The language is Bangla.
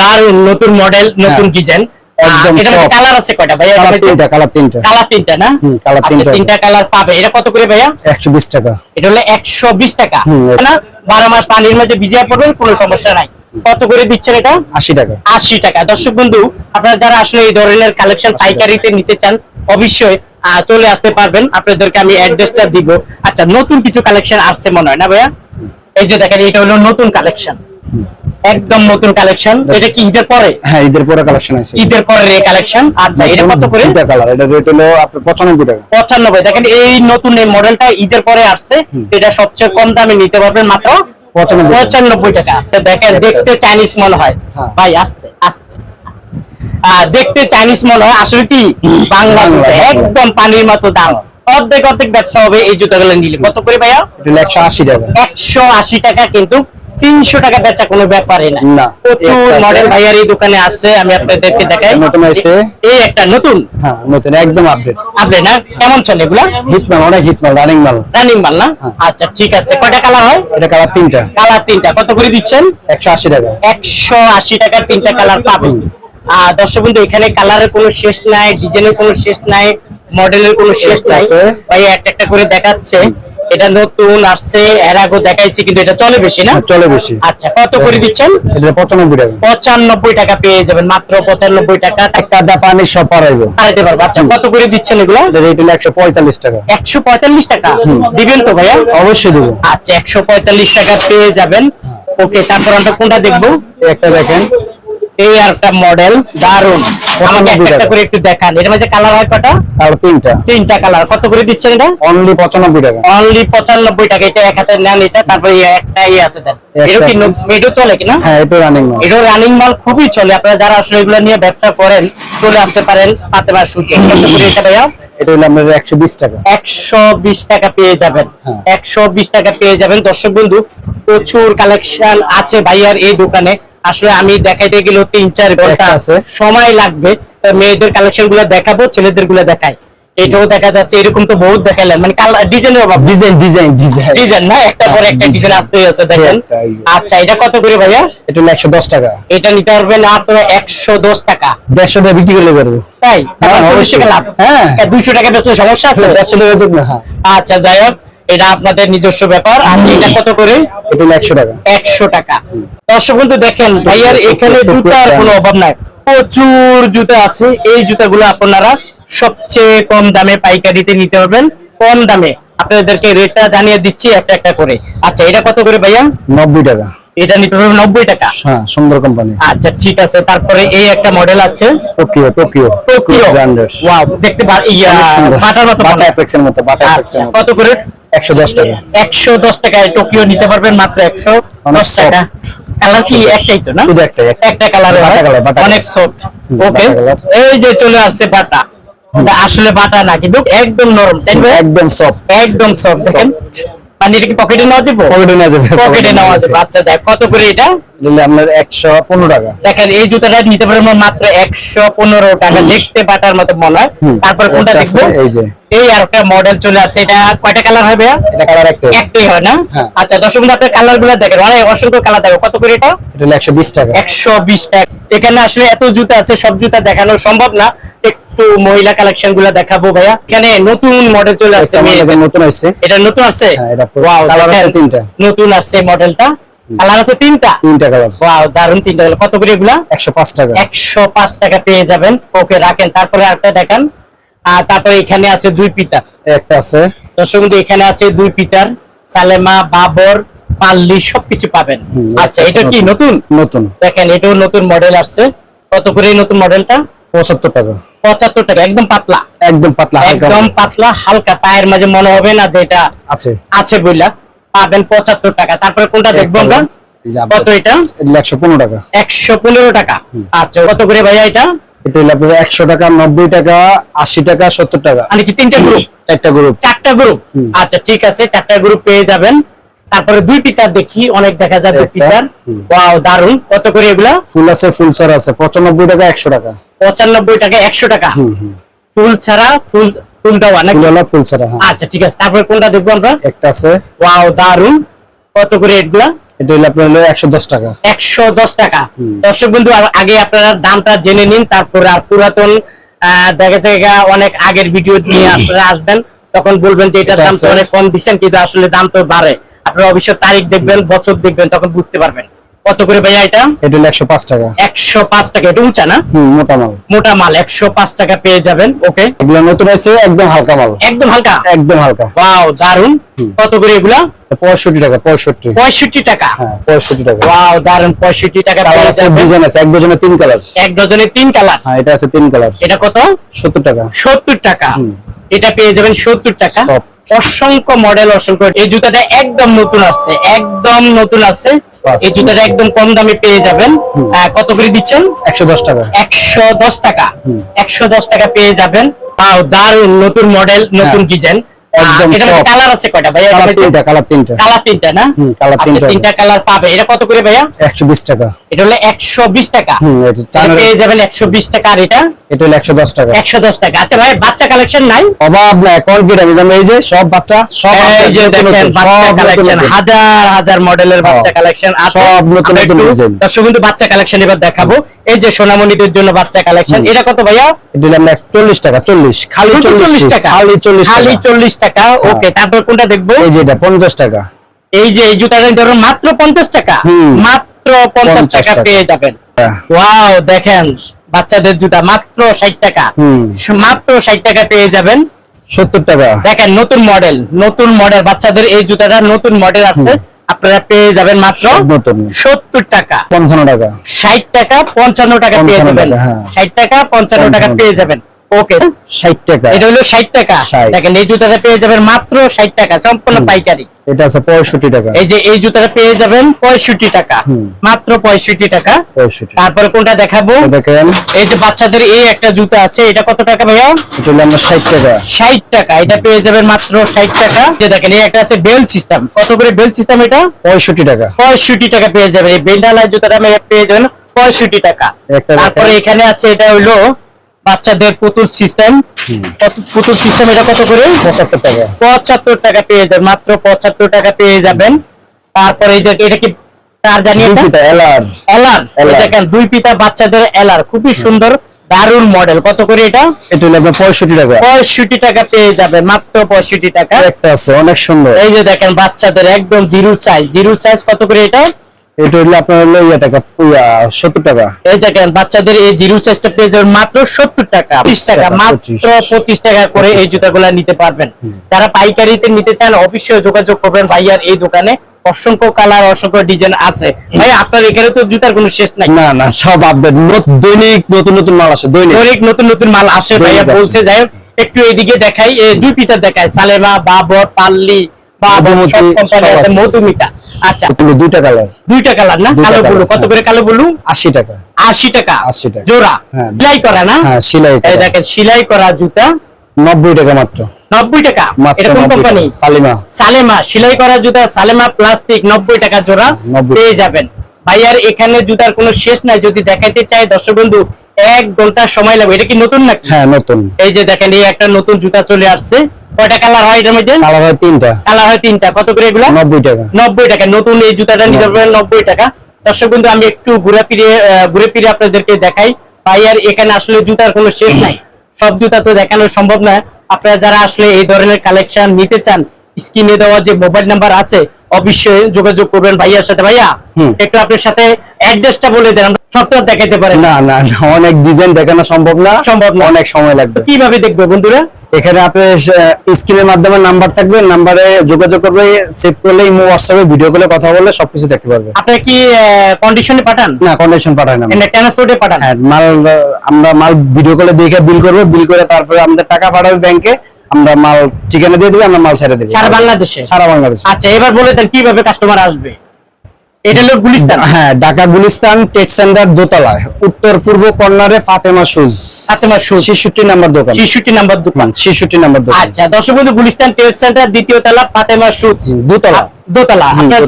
দারুণ নতুন মডেল নতুন ডিজাইন একদম এটা soft। কালার আছে কয়টা ভাইয়া? তিনটা কালার তিনটা। কালার তিনটা না? হুম, তিনটা। তিনটা কালার পাবে এটা কত করে ভাইয়া? একশো বিশ টাকা। এটা হলো একশো বিশ টাকা। হুম, না? বারো মাস পানির মধ্যে ভিজিয়ে পড়বেন কোনো সমস্যা নাই। কত করে দিচ্ছেন এটা? আশি টাকা। আশি টাকা। দর্শক বন্ধু আপনারা যারা আসলে এই ধরনের কালেকশন পাইকারিতে নিতে চান অবশ্যই চলে আসতে পারবেন। আপনাদেরকে আমি অ্যাড্রেসটা দিব। আচ্ছা নতুন কিছু কালেকশন আসছে মনে হয় না ভাইয়া? এই যে দেখেন এটা হলো নতুন কালেকশন একদম নতুন কালেকশন। এটা কি ঈদের পরে? হ্যাঁ ঈদের পরে কালেকশন আছে। ঈদের পরের এই কালেকশন আচ্ছা এটা কত করে? তিনটা কালার এটা রেট হলো আপনার পঁচানব্বই টাকা। পঁচানব্বই। দেখেন এই নতুন এই মডেলটা ঈদের পরে আসছে। এটা সবচেয়ে কম দামে নিতে পারবেন মাত্র পঁচানব্বই টাকা। দেখেন দেখতে চাইনিজ মনে হয়। হ্যাঁ। ভাই আস্তে আস্তে দেখতে চাইনিজ মনে হয় আসলে কি? বাংলা। একদম পানির মতো দাম। অর্ধেক অর্ধেক ব্যবসা হবে এই জুতাগুলো নিলে। কত করে ভাইয়া? এটা একশো আশি টাকা। একশো আশি টাকা কিন্তু তিনশো টাকা বেচা কোনো ব্যাপারই না। প্রচুর মডেল ভাইয়ার এই দোকানে আছে আমি আপনাদেরকে দেখাই। নতুন হয়েছে। এই একটা নতুন? হ্যাঁ নতুন একদম আপডেট আপডেট না? কেমন চলে এগুলা? হিট মাল অনেক হিট মাল রানিং মাল। রানিং মাল না? হ্যাঁ। আচ্ছা ঠিক আছে। কয়টা কালার হয়? এটা কালার তিনটা। কালার তিনটা। কত করে দিচ্ছেন? একশো আশি টাকা। একশো আশি টাকার তিনটা কালার পাবেন। আর দর্শক বন্ধু এখানে কালারের কোনো শেষ নাই ডিজাইনের কোনো শেষ নাই মডেলের কোনো শেষ নাই। আছে। ভাই একটা একটা করে দেখাচ্ছে। এটা নতুন আসছে এর আগেও দেখাইছি কিন্তু এটা চলে বেশি না? হ্যাঁ, চলে বেশি। আচ্ছা কত করে দিচ্ছেন? এটা পঁচানব্বই টাকা। পঁচানব্বই টাকা পেয়ে যাবেন মাত্র পঁচানব্বই টাকা। একটা দা পানি সব পারাইব হারাইতে পারব। আচ্ছা কত করে দিচ্ছেন এগুলো? এটা রেট হলো একশো পঁয়তাল্লিশ টাকা। একশো পঁয়তাল্লিশ টাকা? দিবেন তো ভাইয়া? অবশ্যই দেবো। আচ্ছা একশো পঁয়তাল্লিশ টাকা পেয়ে যাবেন। ওকে তারপর আমরা কোনটা দেখব? একটা দেখেন। এই আর একটা মডেল দারুণ আমাকে একটা একটা করে একটু দেখান। এর মধ্যে কালার হয় কটা কালার তিনটা। তিনটা কালার। কত করে দিচ্ছেন এটা? অনলি টাকা। অনলি পঁচানব্বই টাকা। এটা এক হাতে নেন এটা তারপর একটা এই হাতে দেন। এটা কি মেডো চলে কিনা হ্যাঁ এটা রানিং মাল এটা রানিং মাল খুবই চলে। আপনারা যারা আসলে এগুলো নিয়ে ব্যবসা করেন চলে আসতে পারেন সুকে কত করে এটা ভাইয়া? হলো টাকা। একশো বিশ টাকা পেয়ে যাবেন। হ্যাঁ। একশো বিশ টাকা পেয়ে যাবেন। দর্শক বন্ধু প্রচুর কালেকশন আছে ভাইয়ার এই দোকানে। আসলে আমি দেখাইতে গেলেও তিন চার ঘণ্টা আছে। সময় লাগবে। মেয়েদের কালেকশনগুলো দেখাবো ছেলেদেরগুলো দেখাই। এটাও দেখা যাচ্ছে এরকম তো বহুত দেখাইলেন মানে ডিজাইনের অভাব। Design design design. ডিজাইন না? একটা পরে একটা ডিজাইন। আসতে আছে দেখেন। আচ্ছা এটা কত করে ভাইয়া? এটা হলো একশো দশ টাকা। এটা নিতে পারবেন মাত্র একশো দশ টাকা। দেড়শো টাকা বিক্রি করলে পারব তাই? হ্যাঁ, চল্লিশ অবশ্যই। টাকা লাভ। হ্যাঁ। টাকা বেচলে সমস্যা আছে? দেড়শো টাকা না হ্যাঁ। আচ্ছা যাই হোক। এটা আপনাদের নিজস্ব ব্যাপার। আর এটা কত করে? এটা হলো একশো টাকা। একশো টাকা। দর্শক বন্ধু দেখেন ভাইয়ার এখানে জুতার কোনো অভাব নাই। প্রচুর জুতা আছে। এই জুতাগুলো আপনারা সবচেয়ে কম দামে পাইকারিতে নিতে পারবেন। কম দামে। আপনাদেরকে রেটটা জানিয়ে দিচ্ছি একটা একটা করে। আচ্ছা এটা কত করে ভাইয়া? নব্বই টাকা। এটা নিতে পারবেন নব্বই টাকা। হ্যাঁ সুন্দর কোম্পানি আচ্ছা ঠিক আছে। তারপরে এই একটা মডেল আছে। টোকিও টোকিও টোকিও ওয়াও দেখতে পার ইয়া বাটার মতো বাটা মতো বাটা আচ্ছা কত করে? একশো দশ টাকা। একশো দশ টাকায় টোকিও নিতে পারবেন মাত্র টাকা। কালার কি একটাই তো না? শুধু একটাই, একটা। কালার বাটা অনেক সফট ওকে এই যে চলে আসছে বাটা। আসলে বাটা না কিন্তু একদম নরম একদম সফট একদম সফট দেখেন। মানে এটা কি পকেটে নেওয়া যাবে? পকেটে নেওয়া যাবে পকেটে নেওয়া যাবে। আচ্ছা যাক কত করে এটা? নিলে আপনার একশো পনেরো টাকা। দেখেন এই জুতাটা নিতে পারবেন মাত্র একশো পনেরো টাকা। দেখতে বাটার মতো মনে হয়। তারপর কোনটা দেখব এই যে। এই আর একটা মডেল চলে আসছে। এটা কয়টা কালার হবে এটা কালার একটা একটাই হয় না? হ্যাঁ। আচ্ছা দর্শক বন্ধু আপনার কালারগুলো দেখেন। অনেক অসংখ্য কালার দেখো কত করে এটা? টাকা। একশো বিশ টাকা। এখানে আসলে এত জুতা আছে সব জুতা দেখানো সম্ভব না। একটু মহিলা কালেকশনগুলো দেখাবো ভাইয়া। এখানে নতুন মডেল চলে আসছে নতুন আছে এটা নতুন আছে হ্যাঁ। নতুন আসছে মডেলটা কালার আছে তিনটা? তিনটা কালার ওয়াও দারুণ তিনটা। কত করে এগুলা? টাকা। একশো পাঁচ টাকা পেয়ে যাবেন। ওকে রাখেন। তারপরে আরেকটা দেখান। আর তারপরে এখানে আছে দুই পিতা একটা আছে। দর্শক বন্ধু এখানে আছে দুই পিটার সালেমা বাবর পাল্লি সবকিছু পাবেন। আচ্ছা এটা কি নতুন? নতুন? দেখেন এটাও নতুন মডেল আসছে। কত করে নতুন মডেলটা পঁচাত্তর টাকা। পঁচাত্তর টাকা একদম পাতলা। একদম পাতলা একদম পাতলা। হালকা পায়ের মাঝে মনে হবে না যে এটা আছে। আছে বইলা। পাবেন পঁচাত্তর টাকা। তারপরে কোনটা দেখব আমরা? কত এটা? একশো পনেরো টাকা। একশো পনেরো টাকা। আচ্ছা কত করে ভাইয়া এটা? এটা হলো আপনার একশো টাকা নব্বই টাকা আশি টাকা সত্তর টাকা। মানে কি তিনটা গ্রুপ চারটা গ্রুপ চারটা গ্রুপ আচ্ছা ঠিক আছে চারটা গ্রুপ পেয়ে যাবেন। তারপরে দুই পিটার দেখি অনেক দেখা পিটার হুম। ওয়াও দারুণ কত করে এগুলা? ফুল আছে ফুল সার আছে পঁচানব্বই টাকা একশো টাকা। পঁচানব্বই টাকা একশো টাকা। ফুল ছাড়া ফুল ফুল দেওয়া নাকি? ফুল ছাড়া হ্যাঁ। আচ্ছা ঠিক আছে। তারপরে কোনটা দেখব আমরা? একটা আছে। ওয়াও দারুণ কত করে এগুলা? এটা হলো আপনার হলো একশো দশ টাকা। একশো দশ টাকা। দর্শক বন্ধু আগে আপনারা দামটা জেনে নিন তারপরে আর পুরাতন আহ, দেখা যায় অনেক আগের ভিডিও নিয়ে আপনারা আসবেন তখন বলবেন যে এটার এটা দাম তো অনেক কম দিচ্ছেন কিন্তু আসলে দাম তো বাড়ে। আপনারা অবশ্যই তারিখ দেখবেন বছর দেখবেন তখন বুঝতে পারবেন। কত করে ভাইয়া এটা? এটা হলো একশো পাঁচ টাকা। একশো পাঁচ টাকা। এটা উঁচা না? হম মোটা মাল। মোটা মাল একশো পাঁচ টাকা পেয়ে যাবেন ওকে? এগুলো নতুন আছে একদম হালকা মাল। একদম হালকা? একদম হালকা। ওয়াও দারুণ কত করে এগুলা? পঁয়ষট্টি টাকা পঁয়ষট্টি। পঁয়ষট্টি টাকা? হ্যাঁ পঁয়ষট্টি টাকা। ওয়াও দারুণ পঁয়ষট্টি টাকা কালার আছে। ডিজাইন আছে এক ডজনে তিন কালার। এক ডজনে তিন কালার? হ্যাঁ এটা আছে তিন কালার। এটা কত? সত্তর টাকা। সত্তর টাকা। এটা পেয়ে যাবেন সত্তর টাকা। Soft। অসংখ্য মডেল অসংখ্য এই জুতাটা একদম নতুন আসছে একদম নতুন আসছে। এই জুতাটা একদম কম দামে পেয়ে যাবেন। কত করে দিচ্ছেন? একশো দশ টাকা। একশো দশ টাকা। একশো দশ টাকা পেয়ে যাবেন। তাও দারুণ নতুন মডেল নতুন হ্যাঁ। ডিজাইন কালার আছে কয়টা ভাইয়া? কালার তিনটা কালার তিনটা। কালার তিনটা না। তিনটা। কালার পাবে। এটা কত করে ভাইয়া? একশো বিশ টাকা। এটা হলো একশো বিশ টাকা। পেয়ে যাবেন একশো বিশ টাকা আর এটা? এটা হলো একশো দশ টাকা। একশো দশ টাকা। আচ্ছা ভাই বাচ্চা কালেকশন নাই? অভাব নাই কলগেট আমি জানি এই যে সব বাচ্চা সব এই যে দেখেন বাচ্চা কালেকশন হাজার হাজার মডেলের বাচ্চা কালেকশন আছে। সব নতুন নতুন দর্শক বন্ধু বাচ্চা কালেকশন এবার দেখাবো। এই যে সোনামণিদের জন্য বাচ্চা কালেকশন এটা কত ভাইয়া? এটা আমরা চল্লিশ টাকা চল্লিশ। খালি শুধু চল্লিশ টাকা? খালি চল্লিশ খালি টাকা। চল্লিশ টাকা? ওকে তারপর কোনটা দেখব? এই যে এটা পঞ্চাশ টাকা। এই যে এই জুতাটা মাত্র পঞ্চাশ টাকা। হুম। মাত্র পঞ্চাশ টাকা। পেয়ে যাবেন। ওয়াও দেখেন বাচ্চাদের জুতা মাত্র ষাট টাকা। মাত্র ষাট টাকা পেয়ে যাবেন। সত্তর টাকা। দেখেন নতুন মডেল নতুন মডেল বাচ্চাদের এই জুতাটা নতুন মডেল আছে আপনারা পেয়ে যাবেন মাত্র সত্তর টাকা। পঞ্চান্ন টাকা। ষাট টাকা পঞ্চান্ন টাকা পেয়ে যাবেন। হ্যাঁ। ষাট টাকা পঞ্চান্ন টাকা পেয়ে যাবেন। ওকে ষাট টাকা। এটা হলো ষাট টাকা। দেখেন এই জুতাটা পেয়ে যাবেন মাত্র ষাট টাকা সম্পূর্ণ পাইকারি। এটা আছে পঁয়ষট্টি টাকা। এই যে এই জুতাটা পেয়ে যাবেন পঁয়ষট্টি টাকা। মাত্র পঁয়ষট্টি টাকা। পঁয়ষট্টি। তারপরে কোনটা দেখাবো? দেখেন। এই যে বাচ্চাদের এই একটা জুতা আছে এটা কত টাকা ভাইয়া? এটা হলো আমরা ষাট টাকা। ষাট টাকা। এটা পেয়ে যাবেন মাত্র ষাট টাকা। যে দেখেন এই একটা আছে বেল সিস্টেম। কত করে বেল সিস্টেম এটা? পঁয়ষট্টি টাকা। পঁয়ষট্টি টাকা পেয়ে যাবেন। এই বেন্ডালা জুতাটা আমি পেয়ে যাবেন পঁয়ষট্টি টাকা। একটা তারপরে এখানে আছে এটা হলো বাচ্চাদের পুতুল সিস্টেম পুতুল সিস্টেম এটা কত করে? পঁচাত্তর টাকা। পঁচাত্তর টাকা পেয়ে যাবেন মাত্র পঁচাত্তর টাকা পেয়ে যাবেন। তারপরে এই যে এটা কি তার জানি এটা? এলার। এলার। দেখেন দুই পিতা বাচ্চাদের এলার। খুবই সুন্দর দারুণ মডেল কত করে এটা? এটা হলো আপনার পঁয়ষট্টি টাকা। পঁয়ষট্টি টাকা পেয়ে যাবেন মাত্র পঁয়ষট্টি টাকা। একটা আছে অনেক সুন্দর। এই যে দেখেন বাচ্চাদের একদম জিরো সাইজ জিরো সাইজ কত করে এটা? এটা হলো আপনার হলো ইয়ে টাকা সত্তর টাকা। এই দেখেন বাচ্চাদের এই জিরো সাইজটা পেয়ে যাবেন মাত্র সত্তর টাকা। টাকা টাকা, মাত্র পঁচিশ। টাকা করে এই জুতাগুলা নিতে পারবেন। যারা পাইকারিতে নিতে চান অবশ্যই যোগাযোগ করবেন ভাইয়ার এই দোকানে। অসংখ্য কালার অসংখ্য ডিজাইন আছে। ভাই আপনার এখানে তো জুতার কোনো শেষ নাই। না না সব আপডেট দৈনিক নতুন নতুন মাল আসে দৈনিক। নতুন নতুন মাল আসে ভাইয়া বলছে যাই একটু এদিকে দেখাই দুই পিতা দেখাই সালেমা বাবর পাল্লি বাবর মধুমতি, সব কোম্পানি সব আছে। আছে। মধুমিতা। আচ্ছা। দুইটা কালার দুইটা কালার না? কালো colour, কত। করে কালো বলু? আশি টাকা। আশি টাকা। 80 টাকা। জোড়া। সেলাই করা না? হ্যাঁ সিলাই এই দেখেন সেলাই করা জুতা। নব্বই টাকা মাত্র। নব্বই টাকা? মাত্র এটা কোন 90 কোম্পানি টাকা। সালেমা। সেলাই করা জুতা সালেমা প্লাস্টিক নব্বই টাকা জোড়া। পেয়ে যাবেন। ভাইয়ার এখানে জুতার কোনো শেষ নাই। যদি দেখাইতে চাই দর্শক বন্ধু এক ঘণ্টা সময় লাগবে। এটা কি নতুন নাকি? হ্যাঁ নতুন। এই যে দেখেন এই একটা নতুন জুতা চলে আসছে। কয়টা কালার হয় এটার মধ্যে? কালার হয় তিনটা। কালার হয় তিনটা। কত করে এগুলো? নব্বই টাকা। নব্বই টাকা। নতুন এই জুতাটা নিতে পারবেন নব্বই টাকা। দর্শক বন্ধু আমি একটু ঘুরে ফিরে ঘুরে ফিরে আপনাদেরকে দেখাই। ভাইয়ার এখানে আসলে জুতার কোনো শেষ নাই। সব জুতা তো দেখানো সম্ভব না। আপনারা যারা আসলে এই ধরনের কালেকশন নিতে চান স্ক্রিনে দেওয়া যে মোবাইল নাম্বার আছে অবশ্যই যোগাযোগ করবেন ভাইয়ার সাথে। ভাইয়া। একটু আপনার সাথে অ্যাড্রেসটা বলে দেন। সবটা দেখাতে পারেন। না না, অনেক ডিজাইন দেখানো সম্ভব না। সম্ভব না। অনেক সময় লাগবে। কীভাবে দেখবে বন্ধুরা? এখানে আপনার স্ক্রিনের মাধ্যমে নাম্বার থাকবে নাম্বারে যোগাযোগ করবে সেভ করলে ইমো হোয়াটসঅ্যাপে ভিডিও কলে কথা বললে সবকিছু দেখতে পারবে। আপনি কি কন্ডিশনে পাঠান? না কন্ডিশন পাঠায় না আমরা। ট্রান্সপোর্টে পাঠান? হ্যাঁ মাল আমরা মাল ভিডিও কলে দেখে বিল করব বিল করে তারপরে আমাদের টাকা পাঠাবে ব্যাংকে আমরা মাল ঠিকানা দিয়ে দিবে আমরা মাল ছেড়ে দেবো। সারা বাংলাদেশে? সারা বাংলাদেশ। আচ্ছা এবার বলে দেন কীভাবে কাস্টমার আসবে? এটা হলো গুলিস্তান। হ্যাঁ ঢাকা গুলিস্তান টেক সেন্টার দোতলায়। উত্তর পূর্ব কর্নারে ফাতেমা শুজ। ফাতেমা শুজ। ছেষট্টি নাম্বার দোকান। ছিষট্টি নাম্বার দোকান। ছেষট্টি নাম্বার দোকান। আচ্ছা দর্শক বন্ধু গুলিস্তান ট্রেড সেন্টার দ্বিতীয় তলা ফাতেমা শুজ। দোতলা। দোতলা। আপনার